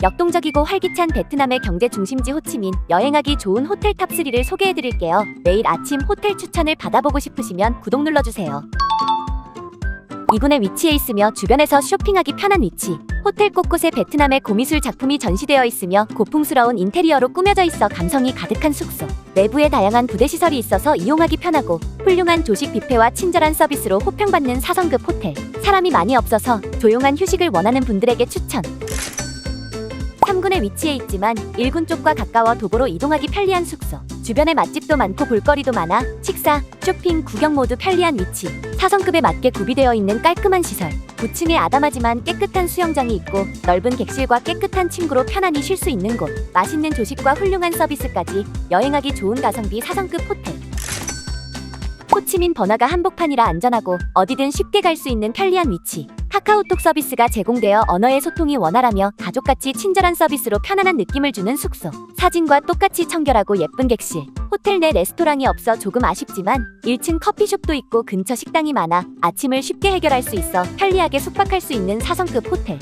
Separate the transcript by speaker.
Speaker 1: 역동적이고 활기찬 베트남의 경제 중심지 호치민 여행하기 좋은 호텔 탑3를 소개해드릴게요. 매일 아침 호텔 추천을 받아보고 싶으시면 구독 눌러주세요. 이군에 위치해 있으며 주변에서 쇼핑하기 편한 위치. 호텔 곳곳에 베트남의 고미술 작품이 전시되어 있으며 고풍스러운 인테리어로 꾸며져 있어 감성이 가득한 숙소. 내부에 다양한 부대 시설이 있어서 이용하기 편하고 훌륭한 조식 뷔페와 친절한 서비스로 호평받는 4성급 호텔. 사람이 많이 없어서 조용한 휴식을 원하는 분들에게 추천. 3군에 위치해 있지만 1군 쪽과 가까워 도보로 이동하기 편리한 숙소. 주변에 맛집도 많고 볼거리도 많아 식사, 쇼핑, 구경 모두 편리한 위치. 4성급에 맞게 구비되어 있는 깔끔한 시설. 9층에 아담하지만 깨끗한 수영장이 있고 넓은 객실과 깨끗한 침구로 편안히 쉴 수 있는 곳. 맛있는 조식과 훌륭한 서비스까지 여행하기 좋은 가성비 4성급 호텔. 호치민 번화가 한복판이라 안전하고 어디든 쉽게 갈 수 있는 편리한 위치. 카카오톡 서비스가 제공되어 언어의 소통이 원활하며 가족같이 친절한 서비스로 편안한 느낌을 주는 숙소. 사진과 똑같이 청결하고 예쁜 객실. 호텔 내 레스토랑이 없어 조금 아쉽지만 1층 커피숍도 있고 근처 식당이 많아 아침을 쉽게 해결할 수 있어 편리하게 숙박할 수 있는 4성급 호텔.